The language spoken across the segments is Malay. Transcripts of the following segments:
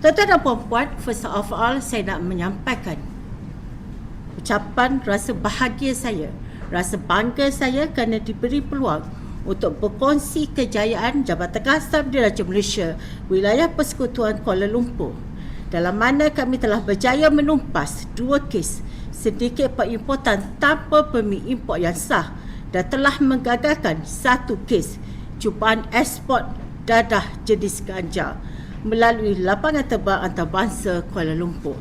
Tuan-tuan dan puan-puan, first of all saya nak menyampaikan ucapan rasa bahagia saya, rasa bangga saya kerana diberi peluang untuk berkongsi kejayaan Jabatan Kastam Diraja Malaysia wilayah Persekutuan Kuala Lumpur dalam mana kami telah berjaya menumpas dua kes sedikit perimportan tanpa permit import yang sah dan telah menggagalkan satu kes cubaan ekspor dadah jenis ganja melalui lapangan terbang antarabangsa Kuala Lumpur.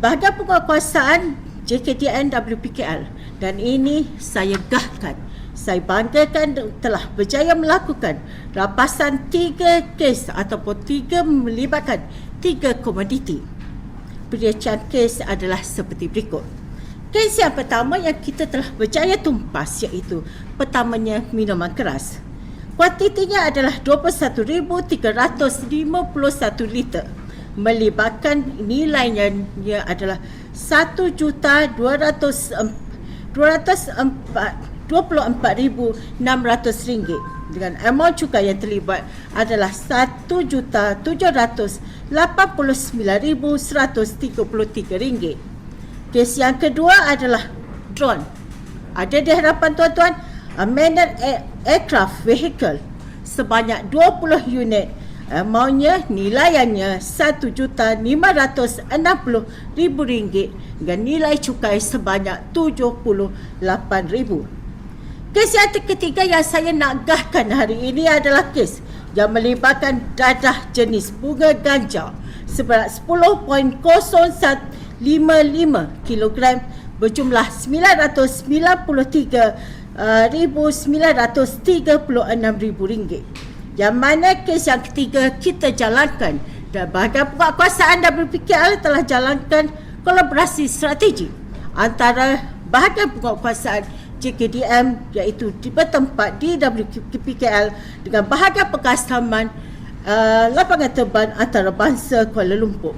Bahagian penguasaan JKTN WPKL dan ini saya gahkan. Saya banggakan telah berjaya melakukan rapasan tiga kes ataupun tiga melibatkan tiga komoditi. Perincian kes adalah seperti berikut. Kes yang pertama yang kita telah berjaya tumpas iaitu pertamanya minuman keras. Kuantitinya adalah 21,351 liter melibatkan nilainya ia adalah 1 juta 200 24,600 ringgit dengan amount cukai yang terlibat adalah 1 juta 789,133 ringgit. Kes yang kedua adalah drone. Ada di hadapan tuan-tuan Amended Aircraft Vehicle sebanyak 20 unit Amountnya nilaiannya RM1,560,000 dengan nilai cukai sebanyak RM78,000. Kes yang ketiga yang saya nak gahkan hari ini adalah kes yang melibatkan dadah jenis bunga ganja seberat 10.0155 kg berjumlah RM993,936,000 yang mana kes yang ketiga kita jalankan dan bahagian penguasaan WPKL telah jalankan kolaborasi strategi antara bahagian penguasaan JKDM iaitu di bertempat di WPKL dengan bahagian pekastaman uh, lapangan terbang antarabangsa Kuala Lumpur.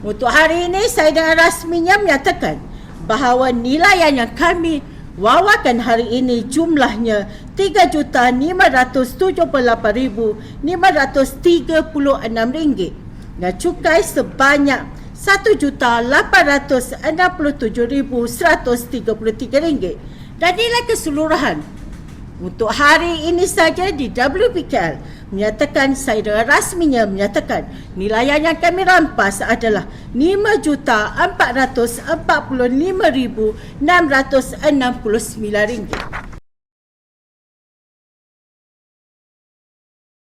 Untuk hari ini saya dengan rasminya menyatakan bahawa nilaian yang kami wawakan hari ini jumlahnya RM3,578,536 dan cukai sebanyak RM1,867,133 dan nilai keseluruhan untuk hari ini saja di WPKL menyatakan dengan rasminya menyatakan nilai yang kami rampas adalah RM5,445,669.